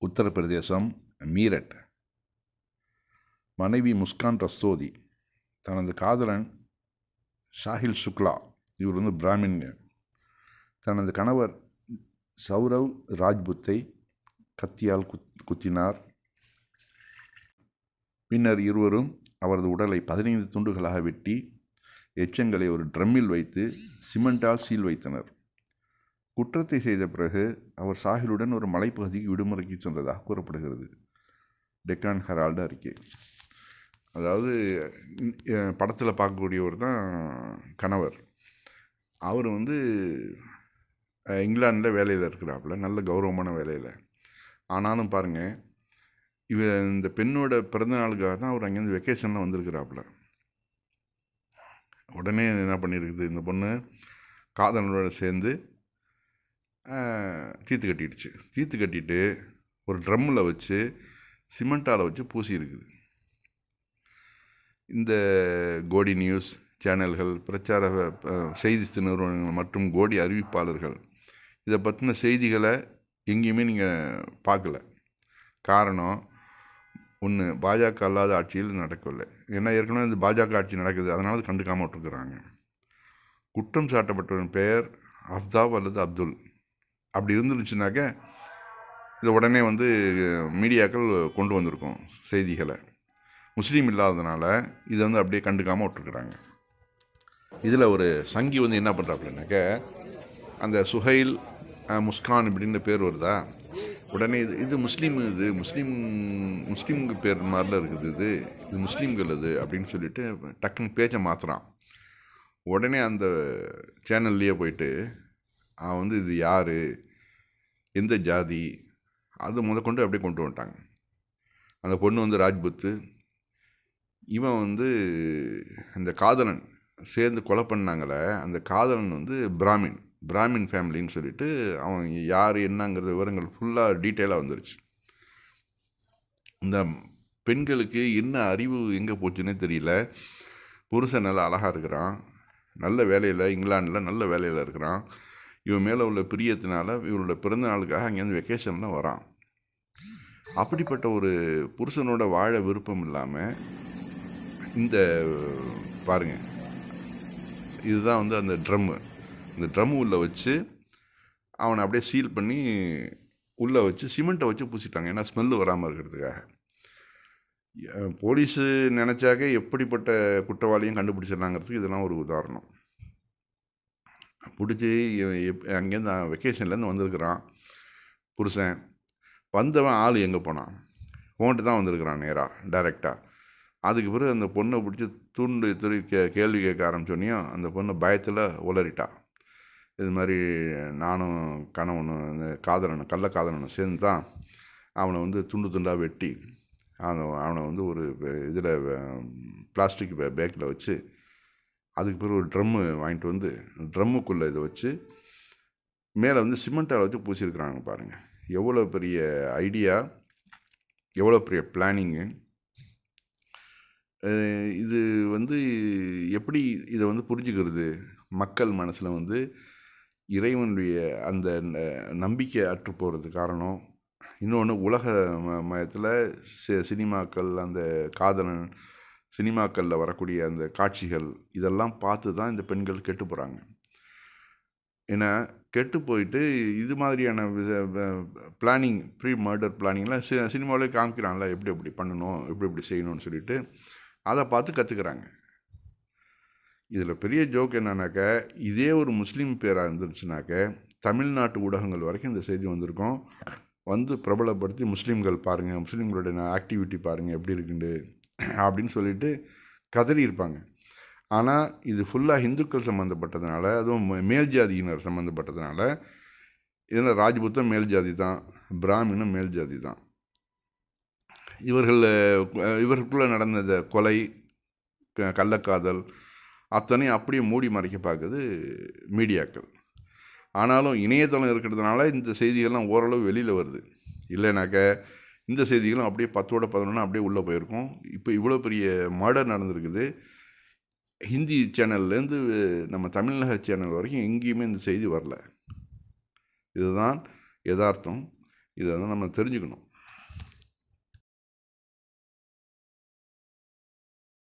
உத்தரப்பிரதேசம் மீரட். மனைவி முஸ்கான் ரஸ்தோதி தனது காதலன் ஷாஹில் சுக்லா இவர் வந்து பிராமின். தனது கணவர் சௌரவ் ராஜ்புத்தை கத்தியால் குத் குத்தினார். பின்னர் இருவரும் அவரது உடலை பதினைந்து துண்டுகளாக வெட்டி எச்சங்களை ஒரு ட்ரம்மில் வைத்து சிமெண்டால் சீல் வைத்தனர். குற்றத்தை செய்த பிறகு அவர் சாஹிலுடன் ஒரு மலைப்பகுதிக்கு விடுமுறைக்கு சென்றதாக கூறப்படுகிறது. டெக்கான் ஹெரால்டு அறிக்கை. அதாவது படத்தில் பார்க்கக்கூடியவர் தான் கணவர். அவர் வந்து இங்கிலாண்டில் இங்கிலாந்தில் வேலையில் இருக்கிறாப்புல நல்ல கௌரவமான வேலையில். ஆனாலும் பாருங்கள் இவ இந்த பெண்ணோட பிறந்த நாளுக்காக தான் அவர் அங்கேருந்து வெக்கேஷனில் வந்திருக்கிறாப்புல. உடனே என்ன பண்ணியிருக்குது இந்த பொண்ணு காதலனோட சேர்ந்து தீர்த்து கட்டிடுச்சு. தீர்த்து கட்டிட்டு ஒரு ட்ரம்மில் வச்சு சிமெண்ட்டால் வச்சு பூசி இருக்குது. இந்த கோடி நியூஸ் சேனல்கள் பிரச்சார செய்தி நிறுவனங்கள் மற்றும் கோடி அறிவிப்பாளர்கள் இதை பற்றின செய்திகளை எங்கேயுமே நீங்கள் பார்க்கல. காரணம் ஒன்று பாஜக அல்லாத ஆட்சியில் நடக்கவில்லை ஏன்னா ஏற்கனவே இந்த பாஜக ஆட்சி நடக்குது. அதனால் அது கண்டுக்காம விட்டுருக்குறாங்க. குற்றம் சாட்டப்பட்டவரின் பெயர் அஃப்தாப் அல்லது அப்துல். அப்படி இருந்துருச்சுனாக்க இதை உடனே வந்து மீடியாக்கள் கொண்டு வந்திருக்கோம் செய்திகளை. முஸ்லீம் இல்லாததுனால இதை வந்து அப்படியே கண்டுக்காமல் விட்டுருக்குறாங்க. இதில் ஒரு சங்கி வந்து என்ன பண்ணுறாப்புலனாக்க அந்த சுஹைல் முஸ்கான் இப்படின்னு பேர் வருதா? உடனே இது இது முஸ்லீம் இது முஸ்லீம் முஸ்லீம்க்கு பேர் மாதிரிலாம் இருக்குது இது இது முஸ்லீம்கள் இது அப்படின்னு சொல்லிட்டு டக்குன்னு பேச்சை மாற்றுறான் உடனே அந்த சேனல்லையே போயிட்டு அவன் வந்து இது யார்? எந்த ஜாதி? அது முதற்கொண்டு அப்படியே கொண்டு வந்துட்டாங்க. அந்த பொண்ணு வந்து ராஜ்புத்து. இவன் வந்து அந்த காதலன் சேர்ந்து கொலை பண்ணாங்களே அந்த காதலன் வந்து பிராமின் பிராமின் ஃபேமிலின்னு சொல்லிட்டு அவன் யார் என்னங்கிறத விவரங்கள் ஃபுல்லாக டீட்டெயிலாக வந்துருச்சு. இந்த பெண்களுக்கு என்ன அறிவு எங்கே போச்சுன்னே தெரியல. புருஷன் நல்லா அழகாக இருக்கிறான். நல்ல வேலையில் இங்கிலாந்தில் நல்ல வேலையில் இருக்கிறான். இவன் மேலே உள்ள பிரியத்தினால இவரோட பிறந்த நாளுக்காக அங்கேருந்து வெக்கேஷனில் வரான். அப்படிப்பட்ட ஒரு புருஷனோட வாழ விருப்பம் இல்லாமல் இந்த பாருங்கள் இதுதான் வந்து அந்த ட்ரம்மு இந்த ட்ரம்மு உள்ளே வச்சு அவனை அப்படியே சீல் பண்ணி உள்ளே வச்சு சிமெண்ட்டை வச்சு பூசிட்டாங்க. ஏன்னா ஸ்மெல்லு வராமல் இருக்கிறதுக்காக. போலீஸு நினச்சாக்க எப்படிப்பட்ட குற்றவாளியும் கண்டுபிடிச்சிடலாங்கிறதுக்கு இதெல்லாம் ஒரு உதாரணம். பிடிச்சி எப் அங்கேருந்து வெக்கேஷன்லேருந்து வந்திருக்கிறான். புருஷன். வந்தவன் ஆள் எங்கே போனான்? ஓன்ட்டு தான் வந்திருக்கிறான் நேராக டைரெக்டாக அதுக்கு பிறகு அந்த பொண்ணை பிடிச்சி துண்டு துரி கே கேள்வி கேட்க ஆரம்பிச்சோன்னையும் அந்த பொண்ணு பயத்தில் உளறிட்டா. இது மாதிரி நானும் கணவனும் இந்த காதலனும் கள்ள காதலனும் சேர்ந்து தான் அவனை வந்து துண்டு துண்டாக வெட்டி அவனை அவனை வந்து ஒரு இதில் பிளாஸ்டிக் பேக்கில் வச்சு அதுக்கு பிறகு ஒரு ட்ரம்மு வாங்கிட்டு வந்து ட்ரம்முக்குள்ளே இதை வச்சு மேலே வந்து சிமெண்ட்டால் வச்சு பூசியிருக்கிறாங்க பாருங்கள் எவ்வளோ பெரிய ஐடியா எவ்வளோ பெரிய பிளானிங்கு. இது வந்து எப்படி இதை வந்து புரிஞ்சுக்கிறது? மக்கள் மனசில் வந்து இறைவனுடைய அந்த ந- நம்பிக்கை அற்று போகிறது காரணம். இன்னொன்று உலக ம மயத்தில் சி சினிமாக்கள் அந்த காதலன் சினிமாக்களில் வரக்கூடிய அந்த காட்சிகள் இதெல்லாம் பார்த்து தான் இந்த பெண்கள் கெட்டு போகிறாங்க ஏன்னா கெட்டு போயிட்டு இது மாதிரியான பிளானிங் ப்ரீ மர்டர் பிளானிங்லாம் சி சினிமாவிலே காமிக்கிறான்ல எப்படி எப்படி பண்ணணும் எப்படி எப்படி செய்யணும்னு சொல்லிட்டு அதை பார்த்து கற்றுக்குறாங்க இதில் பெரிய ஜோக் என்னன்னாக்க இதே ஒரு முஸ்லீம் பேராக இருந்துருச்சுனாக்க தமிழ்நாட்டு ஊடகங்கள் வரைக்கும் இந்த செய்தி வந்திருக்கும். வந்து பிரபலப்படுத்தி முஸ்லீம்கள் பாருங்கள் முஸ்லீம்களுடைய ஆக்டிவிட்டி பாருங்கள் எப்படி இருக்குண்டு அப்படின்னு சொல்லிட்டு கதறி இருப்பாங்க. ஆனால் இது ஃபுல்லாக இந்துக்கள் சம்மந்தப்பட்டதுனால அதுவும் மே- மேல் ஜாதியினர் சம்மந்தப்பட்டதுனால இதில் ராஜ்புத்தம் மேல் ஜாதி தான் பிராமினும் மேல் ஜாதி தான். இவர்கள் இவர்களுக்குள்ளே இவருக்குள்ளே நடந்த இந்த கொலை க- கள்ளக்காதல் அத்தனையும் அப்படியே மூடி மறைக்க பார்க்குது மீடியாக்கள். ஆனாலும் இணையதளம் இருக்கிறதுனால இந்த செய்திகள்லாம் ஓரளவு வெளியில் வருது. இல்லைனாக்க இந்த செய்திகளும் அப்படியே பத்தோட பதினொன்று அப்படியே உள்ளே போயிருக்கும். இப்போ இவ்வளோ பெரிய மர்டர் நடந்திருக்குது. ஹிந்தி சேனல்லேருந்து நம்ம தமிழக சேனல் வரைக்கும் எங்கேயுமே இந்த செய்தி வரல. இதுதான் யதார்த்தம். இதை வந்து நம்ம தெரிஞ்சுக்கணும்.